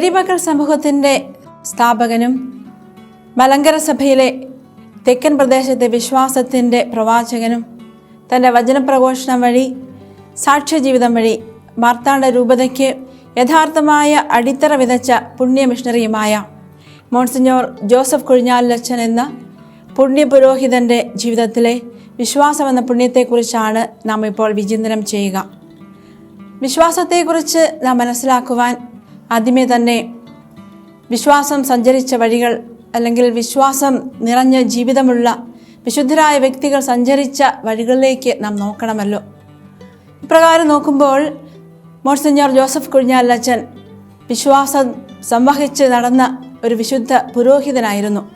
മേരിമക്കൾ സമൂഹത്തിന്റെ സ്ഥാപകനും മലങ്കര സഭയിലെ തെക്കൻ പ്രദേശത്തെ വിശ്വാസത്തിന്റെ പ്രവാചകനും തന്റെ വചനപ്രഘോഷണം വഴി സാക്ഷ്യജീവിതം വഴി മാർത്താണ്ഡ രൂപതയ്ക്ക് യഥാർത്ഥമായ അടിത്തറ വിതച്ച പുണ്യ മിഷണറിയുമായ മോൺസിഞ്ഞോർ ജോസഫ് കുഴിഞ്ഞാലച്ഛൻ എന്ന പുണ്യപുരോഹിതന്റെ ജീവിതത്തിലെ വിശ്വാസം എന്ന പുണ്യത്തെക്കുറിച്ചാണ് നാം ഇപ്പോൾ വിചിന്തനം ചെയ്യുക. വിശ്വാസത്തെക്കുറിച്ച് നാം മനസ്സിലാക്കുവാൻ ആദ്യമേ തന്നെ വിശ്വാസം സഞ്ചരിച്ച വഴികൾ അല്ലെങ്കിൽ വിശ്വാസം നിറഞ്ഞ ജീവിതമുള്ള വിശുദ്ധരായ വ്യക്തികൾ സഞ്ചരിച്ച വഴികളിലേക്ക് നാം നോക്കണമല്ലോ. ഇപ്രകാരം നോക്കുമ്പോൾ മോൺസിഞ്ഞോർ ജോസഫ് കുഴിഞ്ഞാലച്ചൻ വിശ്വാസം സംവഹിച്ച് നടന്ന ഒരു വിശുദ്ധ പുരോഹിതനായിരുന്നു.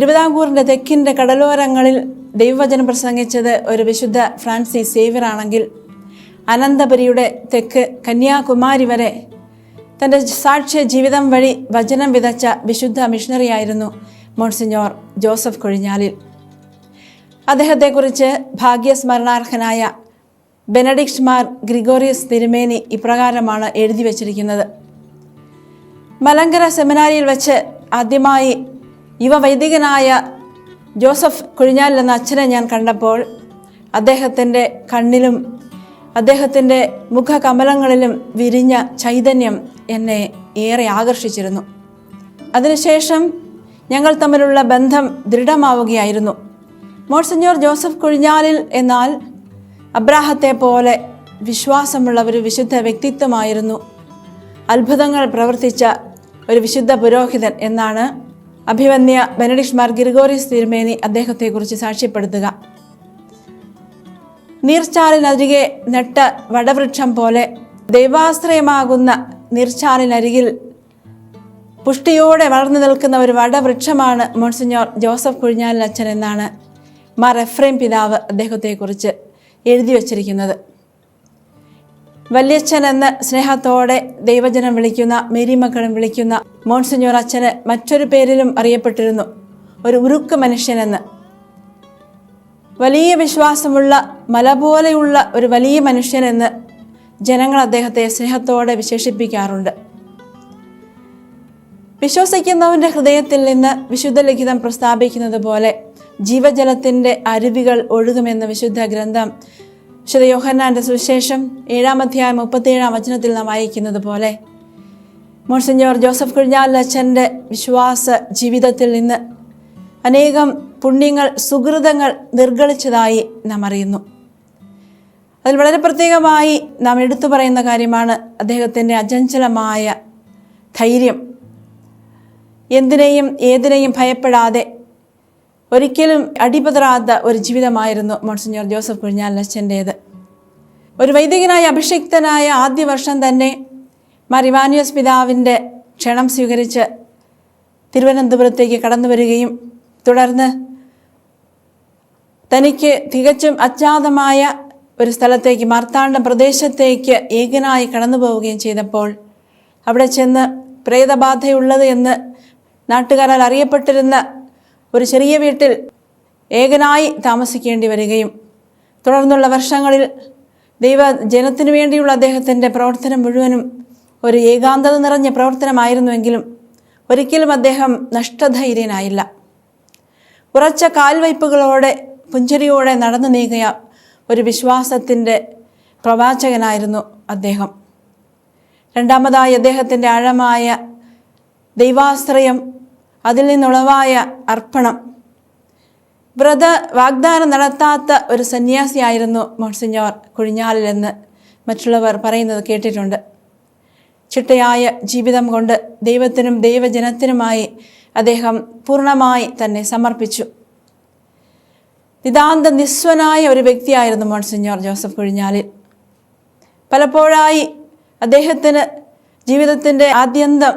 തിരുവിതാംകൂറിന്റെ തെക്കിന്റെ കടലോരങ്ങളിൽ ദൈവവചനം പ്രസംഗിച്ചത് ഒരു വിശുദ്ധ ഫ്രാൻസിസ് സേവ്യറാണെങ്കിൽ അനന്തപുരിയുടെ തെക്ക് കന്യാകുമാരി വരെ തന്റെ സാക്ഷ്യ ജീവിതം വഴി വചനം വിതച്ച വിശുദ്ധ മിഷണറിയായിരുന്നു മോൺസിഞ്ഞോർ ജോസഫ് കൊഴിഞ്ഞാലിൽ. അദ്ദേഹത്തെക്കുറിച്ച് ഭാഗ്യസ്മരണാർഹനായ ബെനഡിക്ട് മാർ ഗ്രിഗോറിയസ് തിരുമേനി ഇപ്രകാരമാണ് എഴുതി വച്ചിരിക്കുന്നത്. മലങ്കര സെമിനാരിയിൽ വെച്ച് ആദ്യമായി യുവ വൈദികനായ ജോസഫ് കുഴിഞ്ഞാലിൽ എന്ന അച്ഛനെ ഞാൻ കണ്ടപ്പോൾ അദ്ദേഹത്തിന്റെ കണ്ണിലും അദ്ദേഹത്തിന്റെ മുഖകമലങ്ങളിലും വിരിഞ്ഞ ചൈതന്യം എന്നെ ഏറെ ആകർഷിച്ചിരുന്നു. അതിനുശേഷം ഞങ്ങൾ തമ്മിലുള്ള ബന്ധം ദൃഢമാവുകയായിരുന്നു. മോൺസിഞ്ഞോർ ജോസഫ് കുഴിഞ്ഞാലിൽ എന്നാൽ അബ്രാഹത്തെ പോലെ വിശ്വാസമുള്ള ഒരു വിശുദ്ധ വ്യക്തിത്വമായിരുന്നു. അത്ഭുതങ്ങൾ പ്രവർത്തിച്ച ഒരു വിശുദ്ധ പുരോഹിതൻ എന്നാണ് അഭിവന്യ ബെനഡിഷ് മാർ ഗിർഗോറിയസ് തിരുമേനി അദ്ദേഹത്തെക്കുറിച്ച് സാക്ഷ്യപ്പെടുത്തുക. നീർച്ചാലിനരികെ നട്ട വടവൃക്ഷം പോലെ ദൈവാശ്രയമാകുന്ന നീർച്ചാലിനരികിൽ പുഷ്ടിയോടെ വളർന്നു നിൽക്കുന്ന ഒരു വടവൃക്ഷമാണ് മോൺസിഞ്ഞോർ ജോസഫ് കുഴിഞ്ഞാലിൻ അച്ഛൻ എന്നാണ് മാർ എഫ്രൈം പിതാവ് അദ്ദേഹത്തെക്കുറിച്ച് എഴുതി വച്ചിരിക്കുന്നത്. വല്യച്ഛൻ എന്ന് സ്നേഹത്തോടെ ദൈവജനം വിളിക്കുന്ന മേരിമക്കളും വിളിക്കുന്ന മോൺസിഞ്ഞോർ അച്ഛന് മറ്റൊരു പേരിലും അറിയപ്പെട്ടിരുന്നു. ഒരു ഉരുക്ക് മനുഷ്യനെന്ന് വലിയ വിശ്വാസമുള്ള മല പോലെയുള്ള ഒരു വലിയ മനുഷ്യനെന്ന് ജനങ്ങൾ അദ്ദേഹത്തെ സ്നേഹത്തോടെ വിശേഷിപ്പിക്കാറുണ്ട്. വിശ്വസിക്കുന്നവന്റെ ഹൃദയത്തിൽ നിന്ന് വിശുദ്ധ ലിഖിതം പ്രസ്താപിക്കുന്നത് പോലെ ജീവജലത്തിന്റെ അരുവികൾ ഒഴുകുമെന്ന വിശുദ്ധ ഗ്രന്ഥം വിശുദ്ധ യോഹന്നാന്റെ സുവിശേഷം ഏഴാം അധ്യായം മുപ്പത്തിയേഴാം വചനത്തിൽ നാം വായിക്കുന്നത് പോലെ മോൺസിഞ്ഞോർ ജോസഫ് കുഴിഞ്ഞാലച്ഛന്റെ വിശ്വാസ ജീവിതത്തിൽ നിന്ന് അനേകം പുണ്യങ്ങൾ സുഹൃതങ്ങൾ നിർഗളിച്ചതായി നാം അറിയുന്നു. അതിൽ വളരെ പ്രത്യേകമായി നാം എടുത്തു പറയുന്ന കാര്യമാണ് അദ്ദേഹത്തിന്റെ അചഞ്ചലമായ ധൈര്യം. എന്തിനേയും ഏതിനെയും ഭയപ്പെടാതെ ഒരിക്കലും അടിപതറാത്ത ഒരു ജീവിതമായിരുന്നു മോൺസിഞ്ഞോർ ജോസഫ് കുഴിഞ്ഞാലച്ഛന്റേത് ഒരു വൈദികനായ അഭിഷിക്തനായ ആദ്യ വർഷം തന്നെ മറിവാനിയസ് പിതാവിന്റെ ക്ഷണം സ്വീകരിച്ച് തിരുവനന്തപുരത്തേക്ക് കടന്നു വരികയും തുടർന്ന് തനിക്ക് തികച്ചും അജ്ഞാതമായ ഒരു സ്ഥലത്തേക്ക് മാർത്താണ്ഡം പ്രദേശത്തേക്ക് ഏകനായി കടന്നു പോവുകയും ചെയ്തപ്പോൾ അവിടെ ചെന്ന് പ്രേതബാധയുള്ളത് എന്ന് നാട്ടുകാരാൽ അറിയപ്പെട്ടിരുന്ന ഒരു ചെറിയ വീട്ടിൽ ഏകനായി താമസിക്കേണ്ടി വരികയും തുടർന്നുള്ള വർഷങ്ങളിൽ ദൈവ ജനത്തിനു വേണ്ടിയുള്ള അദ്ദേഹത്തിന്റെ പ്രവർത്തനം മുഴുവനും ഒരു ഏകാന്തത നിറഞ്ഞ പ്രവർത്തനമായിരുന്നുവെങ്കിലും ഒരിക്കലും അദ്ദേഹം നഷ്ടധൈര്യനായില്ല. ഉറച്ച കാൽവയ്പ്പുകളോടെ പുഞ്ചരിയോടെ നടന്നു നീങ്ങിയ ഒരു വിശ്വാസത്തിന്റെ പ്രവാചകനായിരുന്നു അദ്ദേഹം. രണ്ടാമതായി അദ്ദേഹത്തിന്റെ ആഴമായ ദൈവാശ്രയം അതിൽ നിന്നുളവായ അർപ്പണം വ്രത വാഗ്ദാനം നടത്താത്ത ഒരു സന്യാസിയായിരുന്നു മോൺസിഞ്ഞോർ കുഴിഞ്ഞാലിലെന്ന് മറ്റുള്ളവർ പറയുന്നത് കേട്ടിട്ടുണ്ട്. ചിട്ടയായ ജീവിതം കൊണ്ട് ദൈവത്തിനും ദൈവജനത്തിനുമായി അദ്ദേഹം പൂർണമായി തന്നെ സമർപ്പിച്ചു. നിതാന്ത നിസ്വനായ ഒരു വ്യക്തിയായിരുന്നു മോൺസിഞ്ഞോർ ജോസഫ് കുഴിഞ്ഞാലിൽ. പലപ്പോഴായി അദ്ദേഹത്തിന് ജീവിതത്തിന്റെ ആദ്യന്തം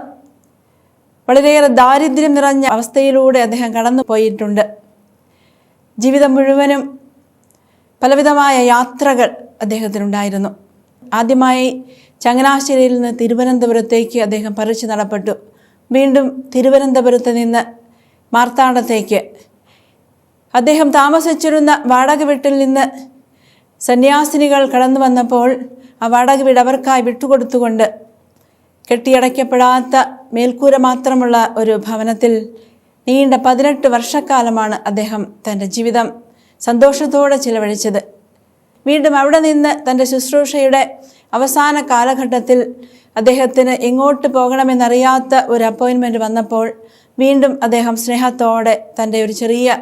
വളരെയേറെ ദാരിദ്ര്യം നിറഞ്ഞ അവസ്ഥയിലൂടെ അദ്ദേഹം കടന്നു പോയിട്ടുണ്ട് ജീവിതം മുഴുവനും പലവിധമായ യാത്രകൾ അദ്ദേഹത്തിനുണ്ടായിരുന്നു. ആദ്യമായി ചങ്ങനാശ്ശേരിയിൽ നിന്ന് തിരുവനന്തപുരത്തേക്ക് അദ്ദേഹം പറിച്ചു നടപ്പെട്ടു. വീണ്ടും തിരുവനന്തപുരത്ത് നിന്ന് മാർത്താണ്ഡത്തേക്ക്. അദ്ദേഹം താമസിച്ചിരുന്ന വാടക വീട്ടിൽ നിന്ന് സന്യാസിനികൾ കടന്നു വന്നപ്പോൾ ആ വാടക വീട് അവർക്കായി വിട്ടുകൊടുത്തുകൊണ്ട് കെട്ടിയടയ്ക്കപ്പെടാത്ത മേൽക്കൂര മാത്രമുള്ള ഒരു ഭവനത്തിൽ നീണ്ട പതിനെട്ട് വർഷക്കാലമാണ് അദ്ദേഹം തന്റെ ജീവിതം സന്തോഷത്തോടെ ചിലവഴിച്ചത്. വീണ്ടും അവിടെ നിന്ന് തന്റെ ശുശ്രൂഷയുടെ അവസാന കാലഘട്ടത്തിൽ അദ്ദേഹത്തിന് എങ്ങോട്ട് പോകണമെന്നറിയാത്ത ഒരു അപ്പോയിൻമെന്റ് വന്നപ്പോൾ വീണ്ടും അദ്ദേഹം സ്നേഹത്തോടെ തന്റെ ഒരു ചെറിയ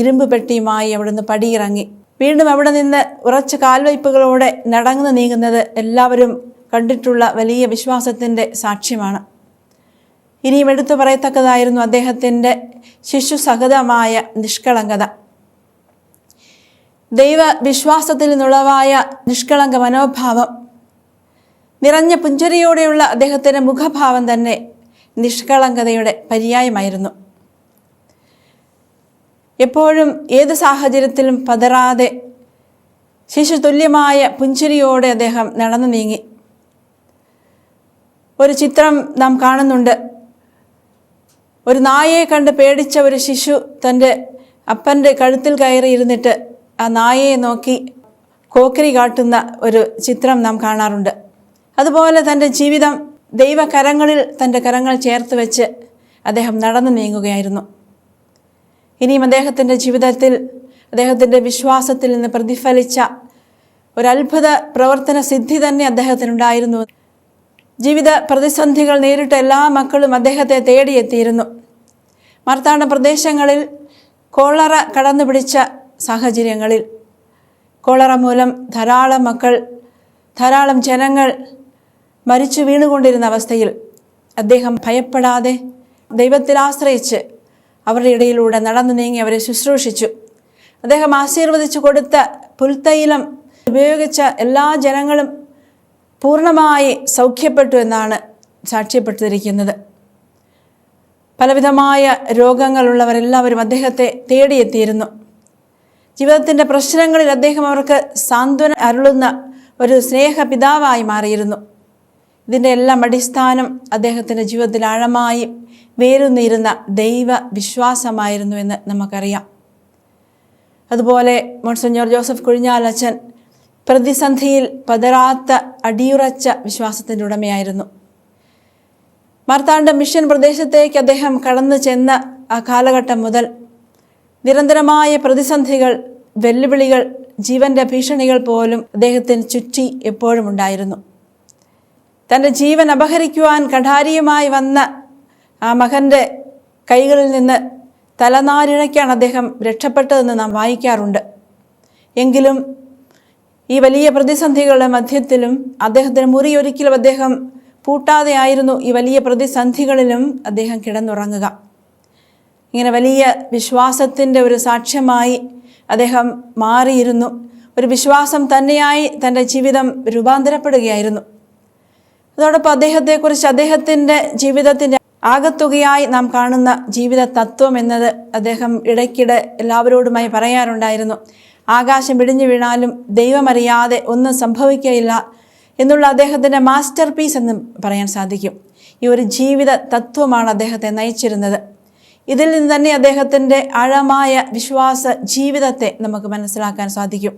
ഇരുമ്പ് പെട്ടിയുമായി അവിടുന്ന് പടിയിറങ്ങി. വീണ്ടും അവിടെ നിന്ന് ഉറച്ച കാൽവയ്പ്പുകളോടെ നടന്നു നീങ്ങുന്നത് എല്ലാവരും കണ്ടിട്ടുള്ള വലിയ വിശ്വാസത്തിന്റെ സാക്ഷ്യമാണ്. ഇനിയും എടുത്തു പറയത്തക്കതായിരുന്നു അദ്ദേഹത്തിന്റെ ശിശുസഹതമായ നിഷ്കളങ്കത. ദൈവ വിശ്വാസത്തിൽ നിന്നുളവായ നിഷ്കളങ്ക മനോഭാവം. നിറഞ്ഞ പുഞ്ചരിയോടെയുള്ള അദ്ദേഹത്തിന്റെ മുഖഭാവം തന്നെ നിഷ്കളങ്കതയുടെ പര്യായമായിരുന്നു. എപ്പോഴും ഏത് സാഹചര്യത്തിലും പതറാതെ ശിശു തുല്യമായ പുഞ്ചിരിയോടെ അദ്ദേഹം നടന്നു നീങ്ങി. ഒരു ചിത്രം നാം കാണുന്നുണ്ട്. ഒരു നായയെ കണ്ട് പേടിച്ച ഒരു ശിശു തന്റെ അപ്പന്റെ കഴുത്തിൽ കയറി ഇരുന്നിട്ട് ആ നായയെ നോക്കി കോക്കരി കാട്ടുന്ന ഒരു ചിത്രം നാം കാണാറുണ്ട്. അതുപോലെ തന്റെ ജീവിതം ദൈവകരങ്ങളിൽ തന്റെ കരങ്ങൾ ചേർത്ത് വെച്ച് അദ്ദേഹം നടന്നു നീങ്ങുകയായിരുന്നു. ഇനിയും അദ്ദേഹത്തിന്റെ ജീവിതത്തിൽ അദ്ദേഹത്തിന്റെ വിശ്വാസത്തിൽ നിന്ന് പ്രതിഫലിച്ച ഒരു അത്ഭുത പ്രവർത്തന സിദ്ധി തന്നെ അദ്ദേഹത്തിനുണ്ടായിരുന്നു. ജീവിത പ്രതിസന്ധികൾ നേരിട്ട എല്ലാ മക്കളും അദ്ദേഹത്തെ തേടിയെത്തിയിരുന്നു. മർത്താണ്ഡ പ്രദേശങ്ങളിൽ കോളറ കടന്നു പിടിച്ച സാഹചര്യങ്ങളിൽ കോളറ മൂലം ധാരാളം മക്കൾ ധാരാളം ജനങ്ങൾ മരിച്ചു വീണുകൊണ്ടിരുന്ന അവസ്ഥയിൽ അദ്ദേഹം ഭയപ്പെടാതെ ദൈവത്തിൽ ആശ്രയിച്ച് അവരുടെ ഇടയിലൂടെ നടന്നു നീങ്ങി അവരെ ശുശ്രൂഷിച്ചു. അദ്ദേഹം ആശീർവദിച്ചു കൊടുത്ത പുൽത്തൈലം ഉപയോഗിച്ച എല്ലാ ജനങ്ങളും പൂർണമായി സൗഖ്യപ്പെട്ടു എന്നാണ് സാക്ഷ്യപ്പെട്ടിരിക്കുന്നത്. പലവിധമായ രോഗങ്ങളുള്ളവരെല്ലാവരും അദ്ദേഹത്തെ തേടിയെത്തിയിരുന്നു. ജീവിതത്തിന്റെ പ്രശ്നങ്ങളിൽ അദ്ദേഹം അവർക്ക് സാന്ത്വന അരുളുന്ന ഒരു സ്നേഹ പിതാവായി മാറിയിരുന്നു. ഇതിന്റെ എല്ലാം അടിസ്ഥാനം അദ്ദേഹത്തിന്റെ ജീവിതത്തിൽ ആഴമായി വേരുന്നിരുന്ന ദൈവ വിശ്വാസമായിരുന്നു എന്ന് നമുക്കറിയാം. അതുപോലെ മോൺസഞ്ഞോർ ജോസഫ് കുഴിഞ്ഞാലച്ചൻ പ്രതിസന്ധിയിൽ പതരാത്ത അടിയുറച്ച വിശ്വാസത്തിന്റെ ഉടമയായിരുന്നു. മാർത്താണ്ഡ മിഷൻ പ്രദേശത്തേക്ക് അദ്ദേഹം കടന്നു ചെന്ന ആ കാലഘട്ടം മുതൽ നിരന്തരമായ പ്രതിസന്ധികൾ വെല്ലുവിളികൾ ജീവന്റെ ഭീഷണികൾ പോലും അദ്ദേഹത്തിന് ചുറ്റി എപ്പോഴും ഉണ്ടായിരുന്നു. തന്റെ ജീവൻ അപഹരിക്കുവാൻ കഠാരിയുമായി വന്ന ആ മകന്റെ കൈകളിൽ നിന്ന് തലനാരിഴയ്ക്കാണ് അദ്ദേഹം രക്ഷപ്പെട്ടതെന്ന് നാം വായിക്കാറുണ്ട്. എങ്കിലും ഈ വലിയ പ്രതിസന്ധികളുടെ മധ്യത്തിലും അദ്ദേഹത്തിന് മുറി ഒരിക്കലും അദ്ദേഹം പൂട്ടാതെയായിരുന്നു ഈ വലിയ പ്രതിസന്ധികളിലും അദ്ദേഹം കിടന്നുറങ്ങുക. ഇങ്ങനെ വലിയ വിശ്വാസത്തിന്റെ ഒരു സാക്ഷ്യമായി അദ്ദേഹം മാറിയിരുന്നു. ഒരു വിശ്വാസം തന്നെയായി തന്റെ ജീവിതം രൂപാന്തരപ്പെടുകയായിരുന്നു. അതോടൊപ്പം അദ്ദേഹത്തെക്കുറിച്ച് അദ്ദേഹത്തിന്റെ ജീവിതത്തിന്റെ ആകത്തുകയായി നാം കാണുന്ന ജീവിത തത്വം എന്നത് അദ്ദേഹം ഇടയ്ക്കിടെ എല്ലാവരോടുമായി പറയാറുണ്ടായിരുന്നു. ആകാശം ഇടിഞ്ഞു വീണാലും ദൈവമറിയാതെ ഒന്നും സംഭവിക്കുകയില്ല എന്നുള്ള അദ്ദേഹത്തിന്റെ മാസ്റ്റർ പീസ് എന്ന് പറയാൻ സാധിക്കും. ഈ ഒരു ജീവിത തത്വമാണ് അദ്ദേഹത്തെ നയിച്ചിരുന്നത്. ഇതിൽ നിന്ന് തന്നെ അദ്ദേഹത്തിന്റെ ആഴമായ വിശ്വാസ ജീവിതത്തെ നമുക്ക് മനസ്സിലാക്കാൻ സാധിക്കും.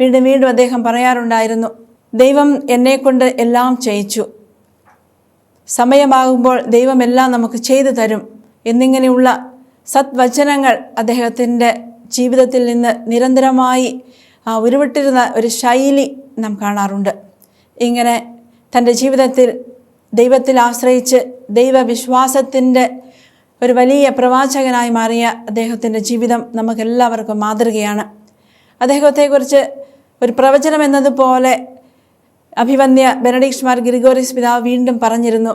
വീണ്ടും വീണ്ടും അദ്ദേഹം പറയാറുണ്ടായിരുന്നു ദൈവം എന്നെക്കൊണ്ട് എല്ലാം ചെയ്യിച്ചു. സമയമാകുമ്പോൾ ദൈവമെല്ലാം നമുക്ക് ചെയ്തു തരും. എന്നിങ്ങനെയുള്ള സത്വചനങ്ങൾ അദ്ദേഹത്തിന്റെ ജീവിതത്തിൽ നിന്ന് നിരന്തരമായി ഉരുവിട്ടിരുന്ന ഒരു ശൈലി നാം കാണാറുണ്ട്. ഇങ്ങനെ തന്റെ ജീവിതത്തിൽ ദൈവത്തിൽ ആശ്രയിച്ച് ദൈവവിശ്വാസത്തിന്റെ ഒരു വലിയ പ്രവാചകനായി മാറിയ അദ്ദേഹത്തിന്റെ ജീവിതം നമുക്കെല്ലാവർക്കും മാതൃകയാണ്. അദ്ദേഹത്തെക്കുറിച്ച് ഒരു പ്രവചനം എന്നതുപോലെ അഭിവന്യ ബെനഡിക്സ് മാർ ഗ്രിഗോറിസ് പിതാവ് വീണ്ടും പറഞ്ഞിരുന്നു.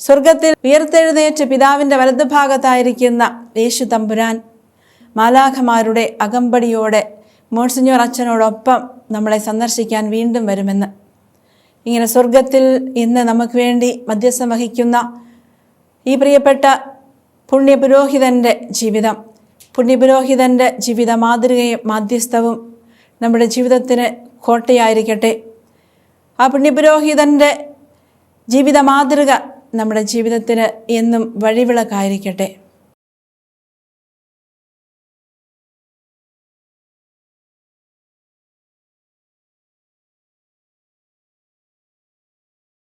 സ്വർഗത്തിൽ ഉയർത്തെഴുന്നേറ്റ് പിതാവിന്റെ വലതുഭാഗത്തായിരിക്കുന്ന യേശു തമ്പുരാൻ മാലാഖമാരുടെ അകമ്പടിയോടെ മോൺസിഞ്ഞോർ അച്ഛനോടൊപ്പം നമ്മളെ സന്ദർശിക്കാൻ വീണ്ടും വരുമെന്ന്. ഇങ്ങനെ സ്വർഗത്തിൽ ഇന്ന് നമുക്ക് വേണ്ടി മധ്യസ്ഥം വഹിക്കുന്ന ഈ പ്രിയപ്പെട്ട പുണ്യപുരോഹിതന്റെ ജീവിതം പുണ്യപുരോഹിതന്റെ ജീവിത മാതൃകയും മാധ്യസ്ഥവും നമ്മുടെ ജീവിതത്തിന് കോട്ടയായിരിക്കട്ടെ. ആ പുണ്യപുരോഹിതന്റെ ജീവിത മാതൃക നമ്മുടെ ജീവിതത്തിന് എന്നും വഴിവിളക്കായിരിക്കട്ടെ.